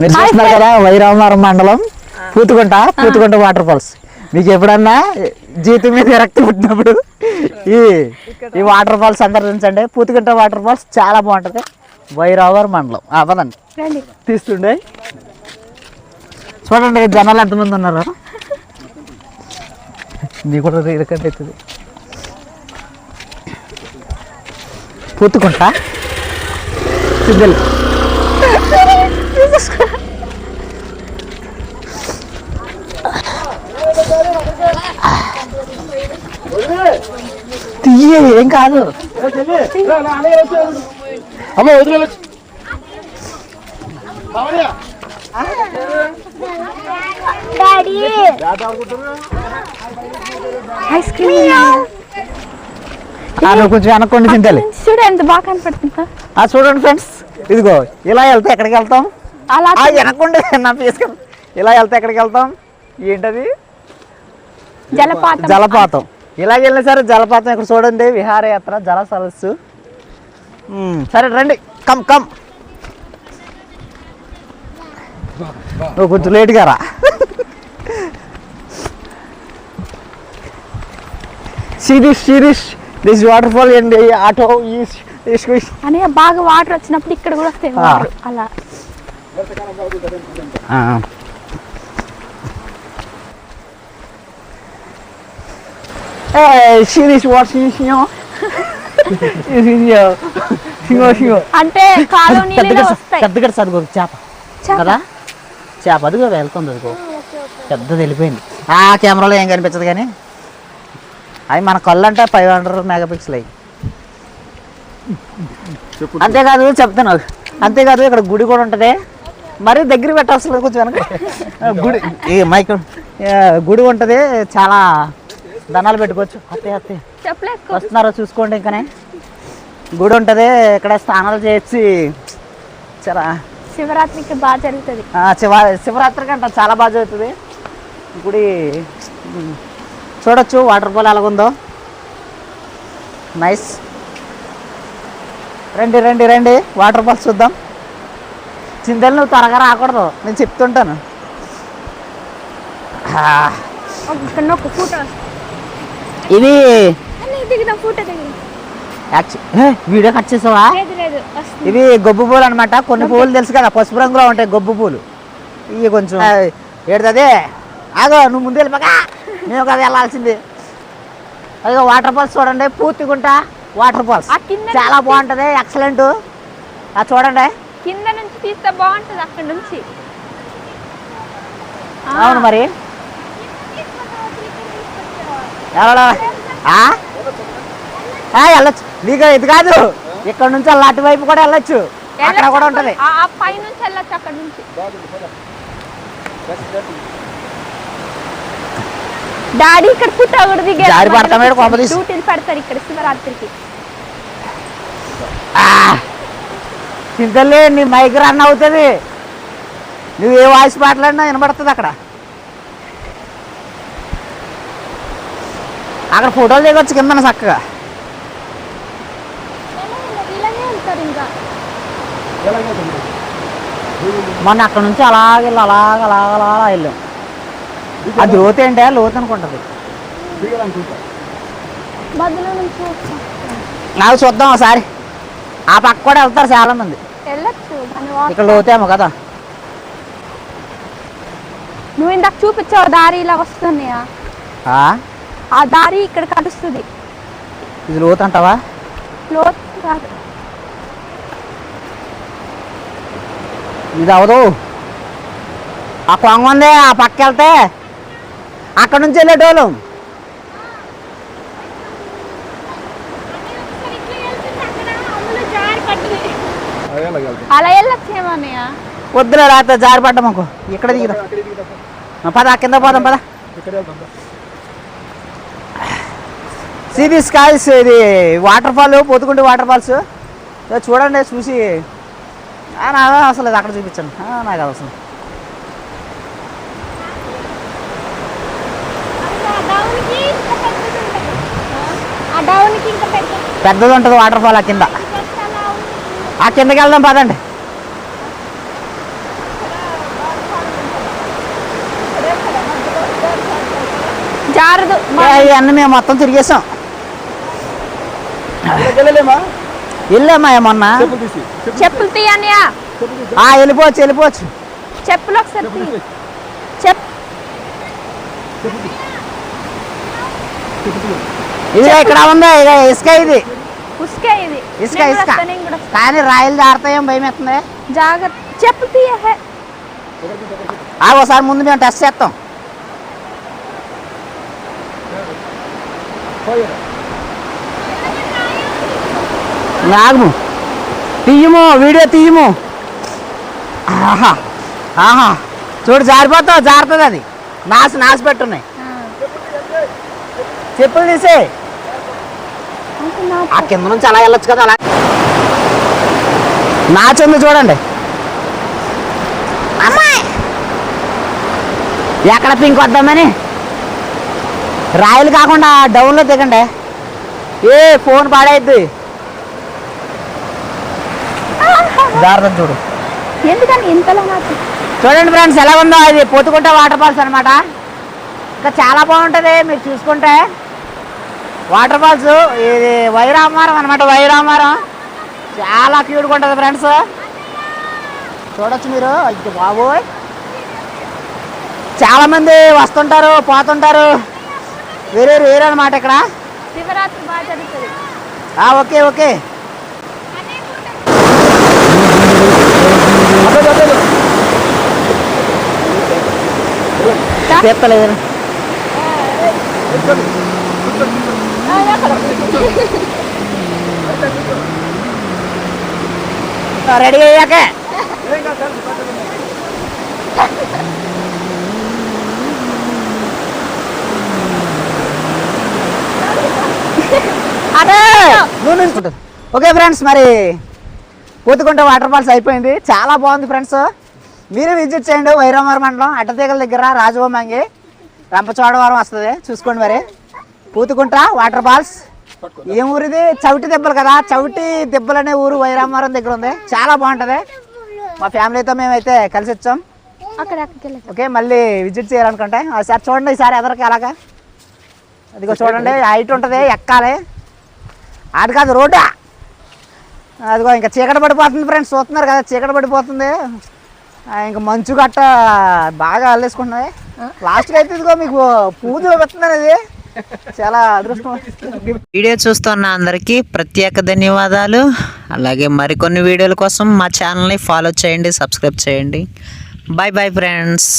మీరు చూస్తున్నారు కదా వైరామవరం మండలం పూతుకుంట పూతుకుంట వాటర్ ఫాల్స్ మీకు ఎప్పుడన్నా జీతం మీద విరక్తి పుట్టినప్పుడు ఈ ఈ వాటర్ ఫాల్స్ సందర్శించండి. పూతుకుంట వాటర్ ఫాల్స్ చాలా బాగుంటుంది. వైరావరం మండలం. రండి. తీస్తుండే. చూడండి జనాలు ఎంతమంది ఉన్నారు. మీ కూడా ఇరకంటే అవుతుంది పూతుకుంటా. సిద్ధలు తీయ ఏం కాదు. అమ్మ వదిలేదు ఐస్ క్రీమ్ కొంచెం వెనక్కండి చింతలు చూడు ఎంత బాగా కనపడుతుందా. ఆ చూడండి ఫ్రెండ్స్. ఇదిగో ఇలా వెళ్తే ఎక్కడికి వెళ్తాం? అలా ఆ వెనక్కుండి నా ఇలా వెళ్తే ఎక్కడికి వెళ్తాం? ఏంటది? జలపాతం. జలపాతం. ఇలాగ వెళ్ళిన సరే జలపాతం ఇక్కడ చూడండి విహారయాత్ర జల సరస్సు. సరే రండి. Come come. నువ్వు కొంచెం లేట్గా రా. Sirish Sirish this waterfall అండి ఆటో ఈ అని బాగా వాటర్ వచ్చినప్పుడు ఇక్కడ కూడా వస్తాయి అలా. Hey, here? Is in here. సింగో సింగో. అంటే కాలనీలో వస్తాయి. పెద్దగా చదువు చేప. చేప. కదా? చేప అదిగో వెళ్తుంది అదిగో. పెద్దది వెళ్ళిపోయింది. ఆ కెమెరాలో ఏం కనిపించదు కానీ అవి మన కళ్ళు అంటే ఫైవ్ హండ్రెడ్ మెగా పిక్సెల్ అయ్యి అంతేకాదు చెప్తాను. అంతేకాదు ఇక్కడ గుడి కూడా ఉంటుంది. మరి దగ్గర పెట్టాల్సిన కొంచెం వెనక. గుడి ఈ మైక్. గుడి ఉంటుంది చాలా దండాలు పెట్టుకోవచ్చు. అత్తే అత్తే వస్తున్నారో చూసుకోండి ఇంకనే. గుడి ఉంటుంది ఇక్కడ స్నానాలు చేసి చాలా శివరాత్రికి బాగా జరుగుతుంది. ఆ, శివ శివరాత్రికి అంట చాలా బాగా జరుగుతుంది. గుడి చూడొచ్చు వాటర్ ఫాల్ ఎలాగుందో. నైస్. రండి రండి రండి. వాటర్ ఫాల్స్ చూద్దాం. చింతలు నువ్వు త్వరగా రాకూడదు. నేను చెప్తుంటాను. ఒక ఫోటో. ఇది వీడియో కట్ చేసావా? లేదు లేదు వస్తుంది. ఇవి గొబ్బు పూలు అనమాట కొన్ని పూలు తెలుసు కదా పసుపు రంగులో ఉంటాయి గొబ్బు పూలు. ఇవి కొంచెం. ఏడుతుంది ఆగో నువ్వు ముందు వెళ్ళిపోక. మేము కదా వెళ్ళాల్సింది. అదిగో వాటర్ ఫాల్స్ చూడండి. పూర్తిగుంట వాటర్ ఫాల్స్. చాలా బాగుంటుంది. ఎక్సలెంట్ అది చూడండి. కింద తీస్తే బాగుంటుంది అక్కడ నుంచి. అవును మరి. వెళ్ళొచ్చు. నీకు ఇది కాదు. ఇక్కడ నుంచి అలా అటువైపు కూడా వెళ్ళొచ్చు. అక్కడ కూడా ఉంటుంది. పై నుంచి వెళ్ళొచ్చు అక్కడ నుంచి. డాడీ ఇక్కడ పుట్టగుడు దిగారు జారి పడతాం ఈడ కొంపదీసి. డ్యూటీలు పెడతారు ఇక్కడ శివరాత్రికి. చింతలే నీ మైక్ రన్ అవుతుంది. నువ్వు ఏ వాయిస్ మాట్లాడినా వినబడుతుంది అక్కడ. అక్కడ ఫోటోలు దిగొచ్చు కింద చక్కగా. మొన్న అక్కడ నుంచి అలాగ వెళ్ళి అలాగ అలాగ అలాగ వెళ్ళాం. అది లోతు ఏంటే? లోతు అనుకుంటుంది. నాకు చూద్దాం ఒకసారి. ఆ పక్క కూడా వెళ్తారు చాలా మంది వెళ్ళొచ్చు. ఇక్కడ లోతేమో కదా? నువ్వు ఇందాక చూపించావు దారి ఇలా వస్తున్నాయా ఆ? ఆ దారి ఇక్కడ కలుస్తుంది. ఇది లోతు అంటావా? లోతు కాదు. ఇది అవదు. ఆ కొంగ ఉంది ఆ పక్క వెళ్తే అక్కడ నుంచి వెళ్ళేటోళ్ళం అలా వెళ్ళొచ్చేమో అన్నయ్య వద్దులే రాత్రి జారి పడ్డా మాకు ఇక్కడ దిగుదాం పద ఆ కింద పోదాం పద సిరీస్ కాల్స్ ఇది వాటర్ ఫాల్ పొత్తుకుంటే వాటర్ ఫాల్స్ చూడండి చూసి నాకు అసలు అక్కడ చూపించండి ఆ, నాకు అవసరం పెద్ద పెద్దది ఉంటుంది వాటర్ ఫాల్ ఆ కింద ఆ కిందకి వెళ్దాం పదండి మారదు ఇవన్నీ మేము మొత్తం తిరిగేసాం. వెళ్ళామా మొన్న. చెప్పులు తీయనియా వెళ్ళిపోవచ్చు వెళ్ళిపోవచ్చు. చెప్పులు ఒకసారి చెప్ ఇది ఇక్కడ ఉందా ఇక ఇసుక ఇది. ఉసుకే ఇది. ఇసుక ఇసుక. కానీ రాయలు జారుతాయేం భయం ఎత్తుంది జాగ్రత్త. చెప్పులు తీయ ఒకసారి ముందు మేము టెస్ట్ చేస్తాం. నాగము తీయము వీడియో తీయము. ఆహా ఆహా చూడు జారిపోతావు జారుతుంది అది. నాసు నాసు పెట్టున్నాయి. ఆ. చెప్పులు తీసే. ఆ కింద నుంచి అలా వెళ్ళొచ్చు కదా అలా. నాచుంది చూడండి. అమ్మాయి! ఎక్కడ పింక్ వద్దామని రాయలు కాకుండా డౌన్లో దిగండి ఏ ఫోన్ పాడైద్ది. జాగ్రత్త చూడు. ఎందుకని ఇంతలో చూడండి ఫ్రెండ్స్ ఎలా ఉందో ఇది పొత్తుకుంటే వాటర్ ఫాల్స్ అనమాట ఇంకా చాలా బాగుంటుంది మీరు చూసుకుంటే. వాటర్ ఫాల్స్ ఇది వైరామారం అనమాట వైరామారం. చాలా క్యూట్గా ఉంటుంది ఫ్రెండ్స్ చూడొచ్చు మీరు. అయ్యో బాబోయ్. చాలా మంది వస్తుంటారు పోతుంటారు. వేరే వేరే అనమాట ఇక్కడ? శివరాత్రి బాగా జరుగుతుంది. Okay okay. చెప్తలేదు రెడీ అయ్యాకే అదే ఓకే ఫ్రెండ్స్ మరి పూతుకుంట వాటర్ ఫాల్స్ అయిపోయింది. చాలా బాగుంది ఫ్రెండ్స్. మీరు విజిట్ చేయండి వైరామర్ మండలం అడ్డతీగల దగ్గర రాజభూమంగి రంపచోడవరం వస్తుంది. చూసుకోండి మరి. పూతుకుంట వాటర్ ఫాల్స్. ఏం ఊరిది? చవిటి దెబ్బలు కదా. చవిటి దెబ్బలు అనే ఊరు వైరామరం దగ్గర ఉంది. చాలా బాగుంటుంది. మా ఫ్యామిలీతో మేమైతే కలిసి వచ్చాం. ఓకే మళ్ళీ విజిట్ చేయాలనుకుంటే. ఒకసారి చూడండి ఈసారి ఎదరికి ఎలాగా అదిగో చూడండి హైట్ ఉంటుంది ఎక్కాలి. అది కాదు రోడ్డా? అదిగో ఇంకా చీకట పడిపోతుంది ఫ్రెండ్స్ చూస్తున్నారు కదా చీకట పడిపోతుంది. ఇంకా మంచు గట్ట బాగా అల్లేసుకుంటుంది లాస్ట్కి అయితే ఇదిగో మీకు పూజ చూపిస్తుంది అనేది చాలా అదృష్టం. వీడియో చూస్తున్న అందరికీ ప్రత్యేక ధన్యవాదాలు. అలాగే మరికొన్ని వీడియోల కోసం మా ఛానల్ని ఫాలో చేయండి సబ్స్క్రైబ్ చేయండి. Bye bye friends